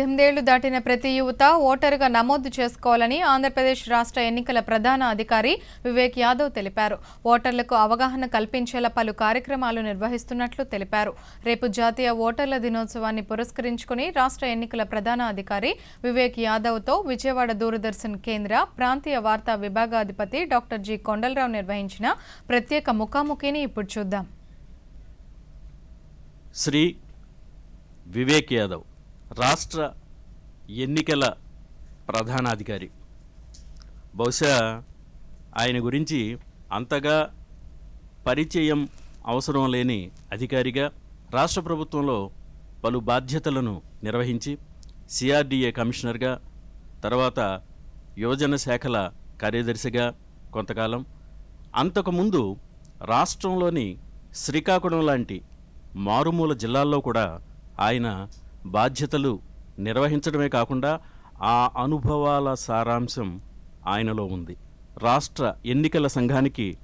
పద్దెనిమిదేళ్ళు దాటిన ప్రతి యువత ఓటరుగా నమోదు చేసుకోవాలని ఆంధ్రప్రదేశ్ రాష్ట్ర ఎన్నికల ప్రధాన అధికారి వివేక్ యాదవ్ తెలిపారు. ఓటర్లకు అవగాహన కల్పించేలా పలు కార్యక్రమాలు నిర్వహిస్తున్నట్లు తెలిపారు. రేపు జాతీయ ఓటర్ల దినోత్సవాన్ని పురస్కరించుకుని రాష్ట్ర ఎన్నికల ప్రధాన అధికారి వివేక్ యాదవ్తో విజయవాడ దూరదర్శన్ కేంద్ర ప్రాంతీయ వార్తా విభాగాధిపతి డాక్టర్ జి. కొండలరావు నిర్వహించిన ప్రత్యేక ముఖాముఖిని ఇప్పుడు చూద్దాం. శ్రీ వివేక్ యాదవ్ రాష్ట్ర ఎన్నికల ప్రధానాధికారి. బహుశా ఆయన గురించి అంతగా పరిచయం అవసరం లేని అధికారిగా రాష్ట్ర ప్రభుత్వంలో పలు బాధ్యతలను నిర్వహించి సిఆర్డిఏ కమిషనర్గా తర్వాత యువజన శాఖల కార్యదర్శిగా కొంతకాలం. అంతకుముందు రాష్ట్రంలోని శ్రీకాకుళం లాంటి మారుమూల జిల్లాల్లో కూడా ఆయన బాధ్యతలు నిర్వహించడమే కాకుండా ఆ అనుభవాల సారాంశం ఆయనలో ఉంది. రాష్ట్ర ఎన్నికల సంఘానికి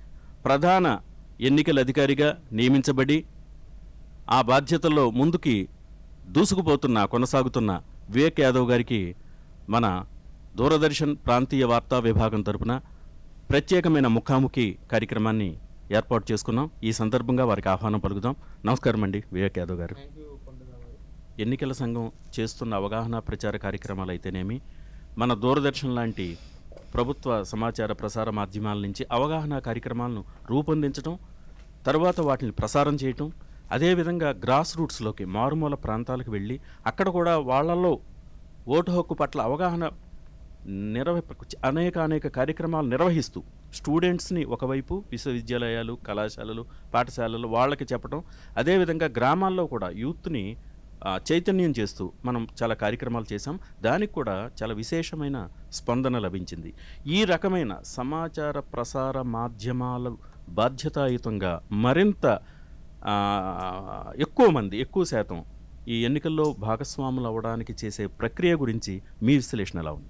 ప్రధాన ఎన్నికల అధికారిగా నియమించబడి ఆ బాధ్యతల్లో ముందుకి దూసుకుపోతున్న కొనసాగుతున్న వివేక్ యాదవ్ గారికి మన దూరదర్శన్ ప్రాంతీయ వార్తా విభాగం తరపున ప్రత్యేకమైన ముఖాముఖి కార్యక్రమాన్ని ఏర్పాటు చేసుకున్నాం. ఈ సందర్భంగా వారికి ఆహ్వానం పలుకుదాం. నమస్కారం అండి వివేక్ యాదవ్ గారు. ఎన్నికల సంఘం చేస్తున్న అవగాహన ప్రచార కార్యక్రమాలు అయితేనేమి మన దూరదర్శన్ లాంటి ప్రభుత్వ సమాచార ప్రసార మాధ్యమాల నుంచి అవగాహన కార్యక్రమాలను రూపొందించడం తర్వాత వాటిని ప్రసారం చేయటం అదేవిధంగా గ్రాస్ రూట్స్లోకి మారుమూల ప్రాంతాలకు వెళ్ళి అక్కడ కూడా వాళ్ళల్లో ఓటు హక్కు పట్ల అవగాహన నిర్వ అనేక అనేక కార్యక్రమాలు నిర్వహిస్తూ స్టూడెంట్స్ని ఒకవైపు విశ్వవిద్యాలయాలు కళాశాలలు పాఠశాలలు వాళ్ళకి చెప్పడం అదేవిధంగా గ్రామాల్లో కూడా యూత్ని చైతన్యం చేస్తూ మనం చాలా కార్యక్రమాలు చేశాం. దానికి కూడా చాలా విశేషమైన స్పందన లభించింది. ఈ రకమైన సమాచార ప్రసార మాధ్యమాల బాధ్యతాయుతంగా మరింత ఎక్కువ మంది ఎక్కువ శాతం ఈ ఎన్నికల్లో భాగస్వాములు అవ్వడానికి చేసే ప్రక్రియ గురించి మీ విశ్లేషణ ఎలా ఉంది?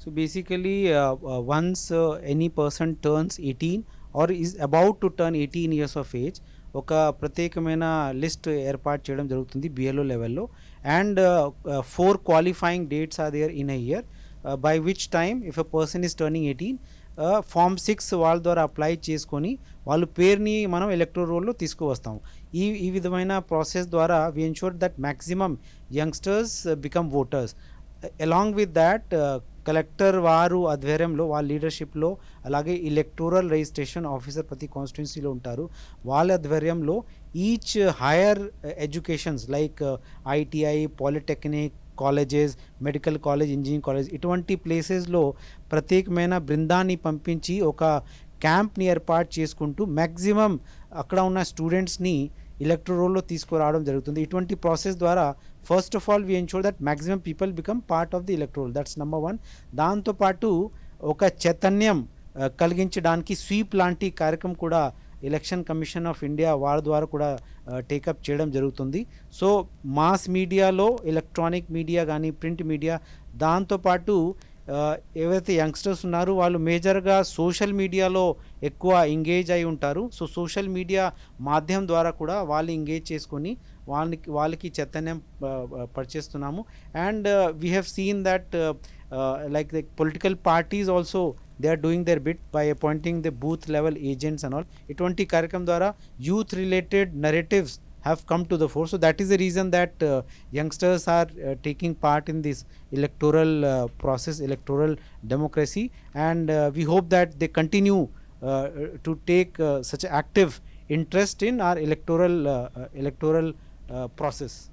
So basically, uh, uh, once uh, any person turns 18 or is about to turn 18 years of age, ఒక ప్రత్యేకమైన లిస్ట్ ఏర్పాటు చేయడం జరుగుతుంది బిఎల్ఓ లెవెల్లో. And four qualifying dates are there in a year by which time if a person is turning eighteen form six వాళ్ళ ద్వారా apply చేసుకొని వాళ్ళు పేరుని మనం ఎలక్ట్రో రోల్లో తీసుకువస్తాం ఈ ఈ విధమైన ప్రాసెస్ ద్వారా we ensure that maximum youngsters become voters along with that collector వారు ఆధ్వర్యంలో వాళ్ళ లీడర్షిప్లో అలాగే ఎలక్టోరల్ రిజిస్ట్రేషన్ ఆఫీసర్ ప్రతి కాన్స్టిట్యున్సీలో ఉంటారు. వాళ్ళ ఆధ్వర్యంలో each higher educations like ITI polytechnic colleges medical college engineering college ఇటువంటి ప్లేసెస్లో ప్రత్యేకమైన బృందాన్ని పంపించి ఒక క్యాంప్ని ఏర్పాటు చేసుకుంటూ మ్యాక్సిమం అక్కడ ఉన్న స్టూడెంట్స్ని ఎలక్ట్రోల్లో తీసుకురావడం జరుగుతుంది. ఇటువంటి ప్రాసెస్ ద్వారా first of all we ensure that maximum people become part of the electoral that's number one దాంతోపాటు ఒక చైతన్యం కలిగించడానికి స్వీప్ లాంటి కార్యక్రమం కూడా ఎలక్షన్ కమిషన్ ఆఫ్ ఇండియా వారి ద్వారా కూడా టేకప్ చేయడం జరుగుతుంది. సో మాస్ మీడియాలో ఎలక్ట్రానిక్ మీడియా కానీ ప్రింట్ మీడియా దాంతోపాటు ఏవైతే యంగ్స్టర్స్ ఉన్నారో వాళ్ళు మేజర్గా సోషల్ మీడియాలో ఎక్కువ ఎంగేజ్ అయి ఉంటారు. సో సోషల్ మీడియా మాధ్యమం ద్వారా కూడా వాళ్ళు ఎంగేజ్ చేసుకొని వాళ్ళకి వాళ్ళకి చైతన్యం పరిచేస్తున్నాము. And we have seen that like the political parties also they are doing their bit by appointing the booth level agents and all ఇటువంటి కార్యక్రమం ద్వారా youth related narratives have come to the fore. So that is the reason that uh, youngsters are uh, taking part in this electoral uh, process, electoral democracy, and uh, we hope that they continue uh, to take uh, such active interest in our electoral uh, uh, electoral uh, process.